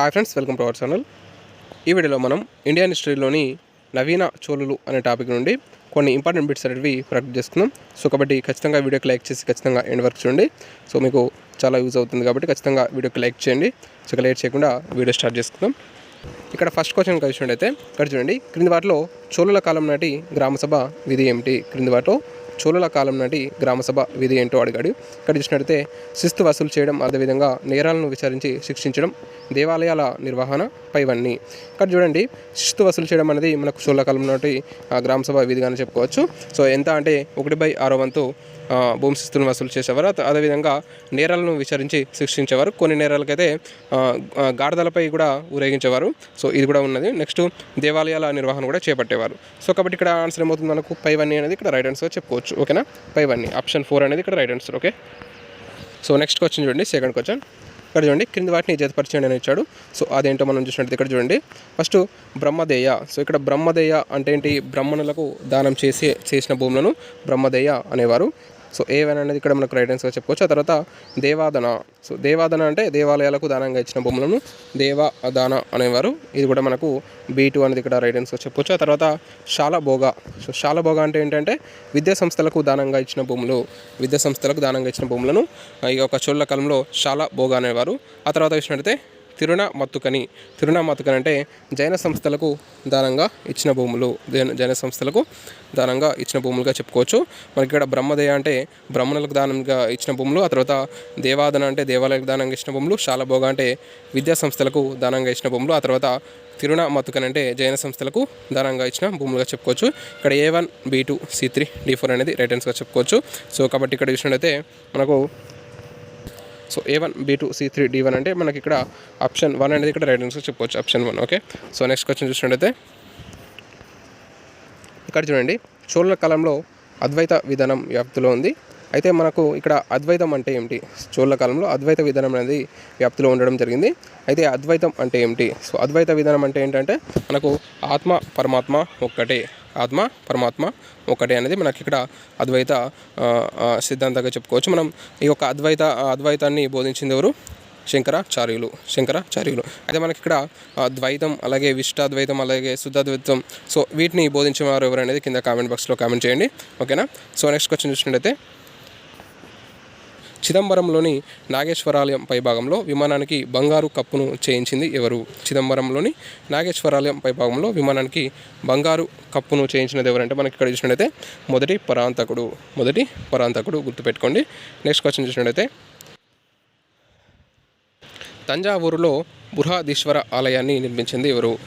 Hi friends welcome to our channel ఈ వీడియోలో మనం ఇండియన్ హిస్టరీలోని నవీన చోళులు అనే టాపిక్ నుండి కొన్ని ఇంపార్టెంట్ బిట్స్ అనేవి ప్రాక్టీస్ చేసుకుందాం సో కాబట్టి ఖచ్చితంగా వీడియోకి లైక్ చేసి ఖచ్చితంగా ఎండ్ వరకు చూడండి. సో మీకు చాలా యూజ్ అవుతుంది కాబట్టి ఖచ్చితంగా వీడియోకి లైక్ చేయండి. సో ఇక లేట్ చేయకుండా వీడియో స్టార్ట్ చేసుకుందాం. ఇక్కడ ఫస్ట్ క్వశ్చన్ కలిసినట్టయితే ఇక్కడ చూడండి. క్రింది వాటిలో చోళుల కాలం నాటి గ్రామసభ విధి ఏమిటి? క్రింది వాటిలో చోళుల కాలం నాటి గ్రామసభ విధి ఏంటో అడిగాడు. ఇక్కడ చూసినట్టయితే శిస్తు వసూలు చేయడం అదేవిధంగా నేరాలను విచారించి శిక్షించడం దేవాలయాల నిర్వహణ పైవన్నీ. ఇక్కడ చూడండి శిస్తు వసూలు చేయడం అనేది మనకు చోళ కాలం నాటి ఆ, గ్రామసభ విధిగానే చెప్పుకోవచ్చు. సో ఎంత అంటే ఒకటి బై ఆరో వంతు భూమి శిస్తులను వసూలు చేసేవారు అదేవిధంగా నేరాలను విచారించి శిక్షించేవారు. కొన్ని నేరాలకైతే గాడిదలపై కూడా ఊరేగించేవారు. సో ఇది కూడా ఉన్నది. నెక్స్ట్ దేవాలయాల నిర్వహణ కూడా చేపట్టేవారు. సో కాబట్టి ఇక్కడ ఆన్సర్ ఏమవుతుంది మనకు? పైవన్నీ అనేది ఇక్కడ రైట్ ఆన్సర్ చెప్పుకోవచ్చు. ఓకేనా? పైవన్నీ. ఆప్షన్ ఫోర్ అనేది ఇక్కడ right answer okay? So next question చూడండి. సెకండ్ క్వశ్చన్ ఇక్కడ చూడండి. క్రింది వాటిని జతపరచండి అని ఇచ్చాడు. సో అదేంటో మనం చూసినట్టు ఇక్కడ చూడండి. ఫస్ట్ బ్రహ్మదేయ. సో ఇక్కడ బ్రహ్మదేయ అంటే ఏంటి? బ్రహ్మణులకు దానం చేసి చేసిన భూములను బ్రహ్మదేయ అనేవారు. సో ఏవన్ అనేది ఇక్కడ మనకు రైట్ ఆన్సర్ చెప్పుకోవచ్చు. ఆ తర్వాత దేవాదన. సో దేవాదన అంటే దేవాలయాలకు దానంగా ఇచ్చిన బొమ్మలను దేవాదాన అనేవారు. ఇది కూడా మనకు బీ టూ అనేది ఇక్కడ రైట్ ఆన్సర్ చెప్పుకోవచ్చు. ఆ తర్వాత శాలభోగ. సో శాలభోగ అంటే ఏంటంటే విద్యా సంస్థలకు దానంగా ఇచ్చిన భూములు విద్యా సంస్థలకు దానంగా ఇచ్చిన భూములను ఈ యొక్క చోళ్ళ కాలంలో శాలభోగ అనేవారు. ఆ తర్వాత చూసినట్టయితే తిరుణ మత్తుకని. తిరుణ మత్తుకని అంటే జైన సంస్థలకు దానంగా ఇచ్చిన భూములు. జైన జైన సంస్థలకు దానంగా ఇచ్చిన భూములుగా చెప్పుకోవచ్చు. మనకి ఇక్కడ బ్రహ్మదేయ అంటే బ్రహ్మణులకు దానంగా ఇచ్చిన భూములు ఆ తర్వాత దేవాదన అంటే దేవాలయాలకు దానంగా ఇచ్చిన భూములు శాలభోగ అంటే విద్యా సంస్థలకు దానంగా ఇచ్చిన భూములు ఆ తర్వాత తిరుణ మత్తుకని అంటే జైన సంస్థలకు దానంగా ఇచ్చిన భూములుగా చెప్పుకోవచ్చు. ఇక్కడ A one B two C three D four అనేది రైట్ ఆన్సర్గా చెప్పుకోవచ్చు. సో కాబట్టి ఇక్కడ చూసినట్లయితే మనకు so A one B two C three D one అంటే మనకి ఇక్కడ ఆప్షన్ వన్ అనేది ఇక్కడ రైట్ ఆన్సర్ చెప్పవచ్చు option one okay so next question చూసినట్టయితే ఇక్కడ చూడండి చోళ కాలంలో అద్వైత విధానం వ్యాప్తిలో ఉంది. అయితే మనకు ఇక్కడ అద్వైతం అంటే ఏమిటి? చోళ కాలంలో అద్వైత విధానం అనేది వ్యాప్తిలో ఉండడం జరిగింది. అయితే అద్వైతం అంటే ఏమిటి? సో అద్వైత విధానం అంటే ఏంటంటే మనకు ఆత్మ పరమాత్మ ఒక్కటే. ఆత్మ పరమాత్మ ఒకటే అనేది మనకి ఇక్కడ అద్వైత సిద్ధాంతంగా చెప్పుకోవచ్చు. మనం ఈ యొక్క అద్వైత అద్వైతాన్ని బోధించింది ఎవరు? శంకరాచార్యులు శంకరాచార్యులు. అయితే మనకి ఇక్కడ ద్వైతం అలాగే విష్టాద్వైతం అలాగే శుద్ధాద్వైతం సో వీటిని బోధించేవారు ఎవరు అనేది కింద కామెంట్ బాక్స్లో కామెంట్ చేయండి. ఓకేనా? సో నెక్స్ట్ క్వశ్చన్ చూసినట్టయితే చిదంబరంలోని నాగేశ్వరాలయం పైభాగంలో విమానానికి బంగారు కప్పును చేయించింది ఎవరు? చిదంబరంలోని నాగేశ్వరాలయం పైభాగంలో విమానానికి బంగారు కప్పును చేయించినది ఎవరంటే మనకి ఇక్కడ చూసినట్టయితే మొదటి పరాంతకుడు. మొదటి పరాంతకుడు గుర్తుపెట్టుకోండి. నెక్స్ట్ క్వశ్చన్ చూసినట్టయితే తంజావూరులో బృహదీశ్వర ఆలయాన్ని నిర్మించింది ఎవరు?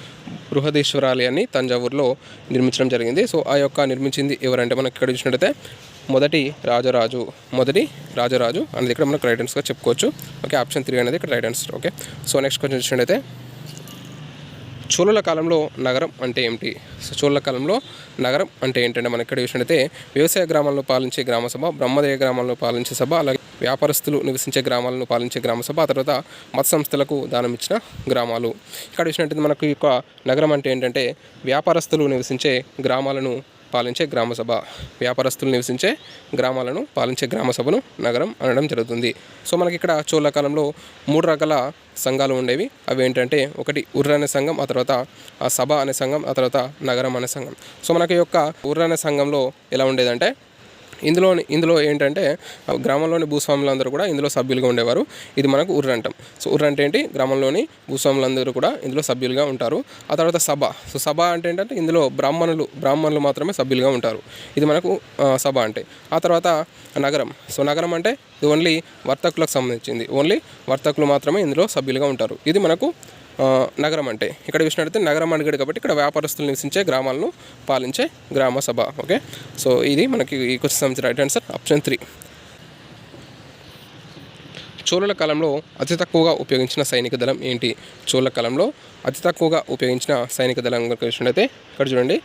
బృహదీశ్వర ఆలయాన్ని తంజావూరులో నిర్మించడం జరిగింది. సో ఆ యొక్క నిర్మించింది ఎవరంటే మనకి ఇక్కడ చూసినట్టయితే మొదటి రాజరాజు మొదటి రాజరాజు అనేది ఇక్కడ మనకు రైట్ ఆన్సర్గా చెప్పుకోవచ్చు. ఓకే ఆప్షన్ త్రీ అనేది ఇక్కడ right answer okay so next question చూసినట్టయితే చోళుల కాలంలో నగరం అంటే ఏమిటి? సో చోళుల కాలంలో నగరం అంటే ఏంటంటే మనం ఇక్కడ చూసినట్టయితే వ్యవసాయ గ్రామాలను పాలించే గ్రామ సభ బ్రహ్మదేయ గ్రామాలను పాలించే సభ అలాగే వ్యాపారస్తులు నివసించే గ్రామాలను పాలించే గ్రామ సభ ఆ తర్వాత మత సంస్థలకు దానం ఇచ్చిన గ్రామాలు. ఇక్కడ చూసినట్టయితే మనకు ఈ యొక్క నగరం అంటే ఏంటంటే వ్యాపారస్తులు నివసించే గ్రామాలను పాలించే గ్రామ సభ. వ్యాపారస్తులు నివసించే గ్రామాలను పాలించే గ్రామ సభను నగరం అనడం జరుగుతుంది. సో మనకి ఇక్కడ చోళ కాలంలో మూడు రకాల సంఘాలు ఉండేవి. అవి ఏంటంటే ఒకటి ఉర్ర అనే సంఘం ఆ తర్వాత ఆ సభ అనే సంఘం ఆ తర్వాత నగరం అనే సంఘం. సో మనకి యొక్క ఉర్ర అనే సంఘంలో ఎలా ఉండేదంటే ఇందులో ఇందులో ఏంటంటే గ్రామంలోని భూస్వాములందరూ కూడా ఇందులో సభ్యులుగా ఉండేవారు. ఇది మనకు ఉర్రంటం సో ఉర్రంట ఏంటి గ్రామంలోని భూస్వాములందరూ కూడా ఇందులో సభ్యులుగా ఉంటారు. ఆ తర్వాత సభ. సో సభ అంటే ఏంటంటే ఇందులో బ్రాహ్మణులు బ్రాహ్మణులు మాత్రమే సభ్యులుగా ఉంటారు. ఇది మనకు సభ అంటే. ఆ తర్వాత నగరం. సో నగరం అంటే ఇది ఓన్లీ వర్తకులకు సంబంధించింది. ఓన్లీ వర్తకులు మాత్రమే ఇందులో సభ్యులుగా ఉంటారు. ఇది మనకు నగరం అంటే. ఇక్కడ చూసినట్టయితే నగరం అడిగాడు కాబట్టి ఇక్కడ వ్యాపారస్తులు నివసించే గ్రామాలను పాలించే గ్రామ సభ. ఓకే? సో ఇది మనకి ఈ క్వశ్చన్ సంబంధించిన రైట్ ఆన్సర్ ఆప్షన్ త్రీ చోళుల కాలంలో అతి తక్కువగా ఉపయోగించిన సైనిక దళం ఏంటి? చోళుల కాలంలో అతి తక్కువగా ఉపయోగించిన సైనిక దళం కనుక చూసినట్టయితే ఇక్కడ చూడండి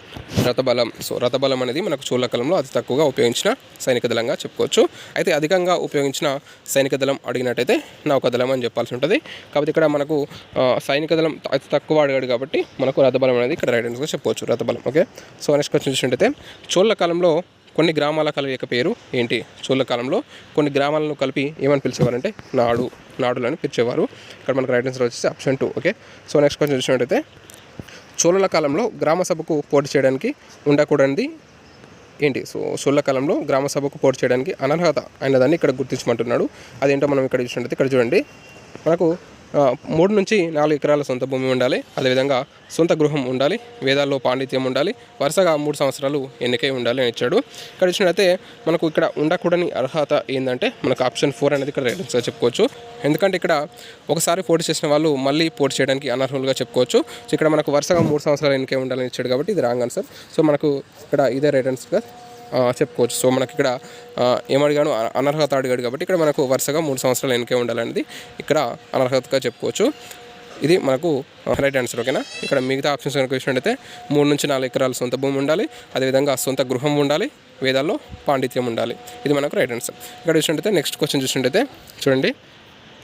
రథబలం. సో రథబలం అనేది మనకు చోళ కాలంలో అతి తక్కువగా ఉపయోగించిన సైనిక దళంగా చెప్పుకోవచ్చు. అయితే అధికంగా ఉపయోగించిన సైనిక దళం అడిగినట్టయితే నౌకాదళం అని చెప్పాల్సి ఉంటుంది. కాబట్టి ఇక్కడ మనకు సైనిక దళం అతి తక్కువ అడిగాడు కాబట్టి మనకు రథబలం అనేది ఇక్కడ రైట్ ఆన్సర్గా చెప్పుకోవచ్చు. రథబలం ఓకే? సో నెక్స్ట్ క్వశ్చన్ చూసినట్టయితే చోళ కాలంలో కొన్ని గ్రామాల కలయిక పేరు ఏంటి? చోళ కాలంలో కొన్ని గ్రామాలను కలిపి ఏమని పిలిచేవారంటే నాడు నాడులని పిలిచేవారు. ఇక్కడ మనకు రైట్ ఆన్సర్ వచ్చేసి option two okay so next question చూసినట్టయితే చోళల కాలంలో గ్రామ సభకు పోటీ చేయడానికి ఉండకూడనిది ఏంటి? సో చోళ కాలంలో గ్రామ సభకు పోటీ చేయడానికి అనర్హత అయినదాన్ని ఇక్కడ గుర్తించమంటున్నాడు. అదేంటో మనం ఇక్కడ చూసినట్టయితే ఇక్కడ చూడండి. మనకు మూడు నుంచి నాలుగు ఎకరాల సొంత భూమి ఉండాలి. అదేవిధంగా సొంత గృహం ఉండాలి. వేదాల్లో పాండిత్యం ఉండాలి. వరుసగా మూడు సంవత్సరాలు ఎన్నికై ఉండాలి అని ఇచ్చాడు. ఇక్కడ చూసినట్టయితే మనకు ఇక్కడ ఉండకూడని అర్హత ఏంటంటే మనకు ఆప్షన్ ఫోర్ అనేది ఇక్కడ రైటర్స్గా చెప్పుకోవచ్చు. ఎందుకంటే ఇక్కడ ఒకసారి పోటీ చేసిన వాళ్ళు మళ్ళీ పోటీ చేయడానికి అనర్హులుగా చెప్పుకోవచ్చు. సో ఇక్కడ మనకు వరుసగా మూడు సంవత్సరాలు ఎన్నికై ఉండాలని ఇచ్చాడు కాబట్టి ఇది రాంగ్ ఆన్సర్ సో మనకు ఇక్కడ ఇదే రైటర్స్గా చెప్పుకోవచ్చు. సో మనకి ఇక్కడ ఏమడిగాను? అనర్హత అడిగాడు కాబట్టి ఇక్కడ మనకు వరుసగా మూడు సంవత్సరాలు వెనకే ఉండాలనేది ఇక్కడ అనర్హతగా చెప్పుకోవచ్చు. ఇది మనకు రైట్ ఆన్సర్ ఓకేనా ఇక్కడ మిగతా ఆప్షన్స్ కనుక చూసినట్టయితే మూడు నుంచి నాలుగు ఎకరాల సొంత భూమి ఉండాలి. అదేవిధంగా సొంత గృహం ఉండాలి. వేదాల్లో పాండిత్యం ఉండాలి. ఇది మనకు రైట్ ఆన్సర్ ఇక్కడ చూసినట్టయితే నెక్స్ట్ క్వశ్చన్ చూసినట్టయితే చూడండి.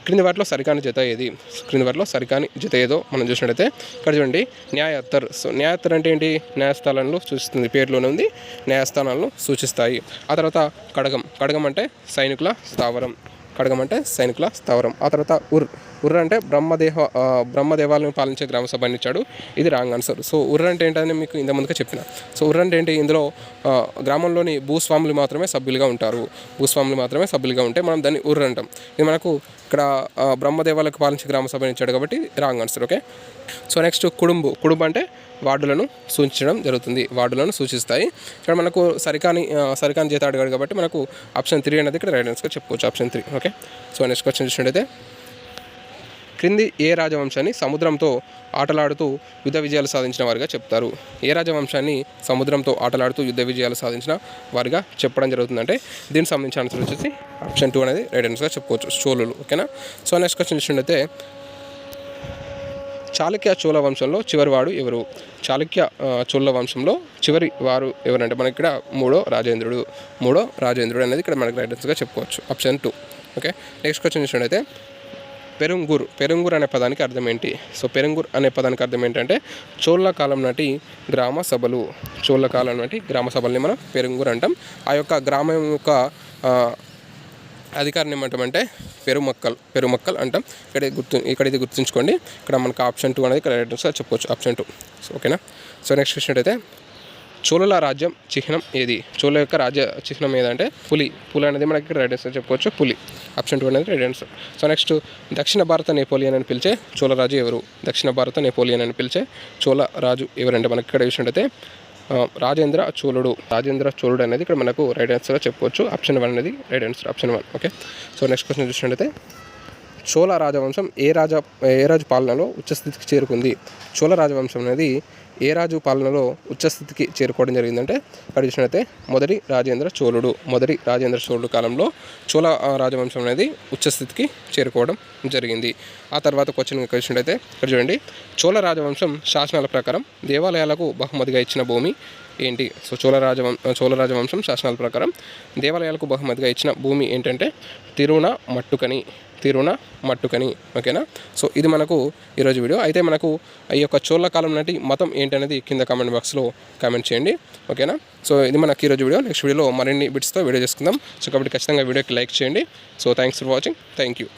క్రింది వాటిలో సరికాని జత ఏది? క్రింది వాటిలో సరికాని జత ఏదో మనం చూసినట్టయితే ఇక్కడ చూడండి న్యాయత్తర్. సో న్యాయత్తర్ అంటే ఏంటి? న్యాయస్థానాలను సూచిస్తుంది పేరులోనే ఉంది న్యాయస్థానాలను సూచిస్తాయి. ఆ తర్వాత కడగం. కడగం అంటే సైనికుల స్థావరం. కడగం అంటే సైనికుల స్థావరం. ఆ తర్వాత ఉర్. ఉర్ర అంటే బ్రహ్మదేహ బ్రహ్మదేవాలను పాలించే గ్రామ సభ అని ఇచ్చాడు. ఇది రాంగ్ ఆన్సర్. సో ఉర్ర అంటే ఏంటని మీకు ఇంత ముందుగా చెప్పిన. సో ఉర్ర అంటే ఏంటి? ఇందులో గ్రామంలోని భూస్వాములు మాత్రమే సభ్యులుగా ఉంటారు. భూస్వాములు మాత్రమే సభ్యులుగా ఉంటే మనం దాన్ని ఉర్ర అంటాం. ఇది మనకు ఇక్కడ బ్రహ్మదేవాలకు పాలించే గ్రామ సభ ఇచ్చాడు కాబట్టి wrong answer okay? So next kudumbu. Kudumbu అంటే వార్డులను సూచించడం జరుగుతుంది. వార్డులను సూచిస్తాయి. ఇక్కడ మనకు సరికాని సరికాని చేత అడిగాడు కాబట్టి మనకు ఆప్షన్ త్రీ అనేది ఇక్కడ రైట్ ఆన్సర్గా చెప్పుకోవచ్చు. Option three okay? So next question చూసినట్టయితే క్రింది ఏ రాజవంశాన్ని సముద్రంతో ఆటలాడుతూ యుద్ధ విజయాలు సాధించిన వారిగా చెప్తారు. ఏ రాజవంశాన్ని సముద్రంతో ఆటలాడుతూ యుద్ధ విజయాలు సాధించిన వారిగా చెప్పడం జరుగుతుందంటే దీనికి సంబంధించిన ఆన్సర్ వచ్చేసి ఆప్షన్ టూ అనేది రైట్ ఆన్సర్గా చెప్పుకోవచ్చు. చోళులు ఓకేనా? సో నెక్స్ట్ క్వశ్చన్ చూసినట్టయితే చాళుక్య చోళ వంశంలో చివరి వాడు ఎవరు? చాళుక్య చోళ వంశంలో చివరి వారు ఎవరంటే మనకి ఇక్కడ మూడో రాజేంద్రుడు. మూడో రాజేంద్రుడు అనేది ఇక్కడ మనకి రైటర్స్గా చెప్పుకోవచ్చు. Option two okay? Next question చూసినట్టయితే పెరుంగూర్ పెరుంగూర్ అనే పదానికి అర్థం ఏంటి? సో పెరుంగూర్ అనే పదానికి అర్థం ఏంటంటే చోళ్ళ కాలం నాటి గ్రామ సభలు. చోళ్ళ కాలం నాటి గ్రామ సభల్ని మనం పెరుంగూర్ అంటాం. ఆ యొక్క గ్రామం యొక్క అధికారం అధికారిని ఏమంటామంటే పెరుమక్కల్ పెరుమక్కల్ అంటాం. ఇక్కడ గుర్తు ఇక్కడ ఇది గుర్తుంచుకోండి. ఇక్కడ మనకు ఆప్షన్ టూ అనేది ఇక్కడ రైటర్స్గా చెప్పుకోవచ్చు ఆప్షన్ టూ సో ఓకేనా సో నెక్స్ట్ క్వశ్చన్ అయితే చోళల రాజ్యం చిహ్నం ఏది? చోళ యొక్క రాజ్య చిహ్నం ఏదంటే పులి. పులి అనేది మనకి ఇక్కడ ఆన్సర్ చెప్పుకోవచ్చు పులి. ఆప్షన్ టూ అనేది రెడ్ ఆన్సర్ సో నెక్స్ట్ దక్షిణ భారత నెపోలియన్ అని పిలిచే చోళరాజు ఎవరు? దక్షిణ భారత నెపోలియన్ అని పిలిచే చోళ రాజు ఎవరంటే మనకి ఇక్కడ చూసినట్టయితే రాజేంద్ర చోళుడు. రాజేంద్ర చోళుడు అనేది ఇక్కడ మనకు రైట్ ఆన్సర్గా చెప్పుకోవచ్చు ఆప్షన్ వన్ అనేది right answer option one okay so next question చూసినట్టయితే చోళ రాజవంశం ఏ రాజా ఏ రాజు పాలనలో ఉచ్చస్థితికి చేరుకుంది? చోళ రాజవంశం అనేది ఏ రాజు పాలనలో ఉచ్చస్థితికి చేరుకోవడం జరిగిందంటే ఇక్కడ చూసినట్లయితే మొదటి రాజేంద్ర చోళుడు మొదటి రాజేంద్ర చోళుడు కాలంలో చోళ రాజవంశం అనేది ఉచ్చస్థితికి చేరుకోవడం జరిగింది. ఆ తర్వాత క్వశ్చన్ ఇక్కడ ఇక్కడ చూడండి. చోళ రాజవంశం శాసనాల ప్రకారం దేవాలయాలకు బహుమతిగా ఇచ్చిన భూమి ఏంటి? సో చోళ రాజవం చోళ రాజవంశం శాసనాల ప్రకారం దేవాలయాలకు బహుమతిగా ఇచ్చిన భూమి ఏంటంటే తిరుణ మట్టుకని. తిరుణ మట్టుకని ఓకేనా? సో ఇది మనకు ఈరోజు వీడియో. అయితే మనకు ఈ యొక్క చోళ్ళ కాలం నాటి మతం ఏంటనేది కింద కామెంట్ బాక్స్లో కామెంట్ చేయండి ఓకేనా? సో ఇది మనకి ఈరోజు వీడియో. నెక్స్ట్ వీడియోలో మరిన్ని బిట్స్తో వీడియో చేసుకుందాం. సో కాబట్టి ఖచ్చితంగా వీడియోకి లైక్ చేయండి. So thanks for watching thank you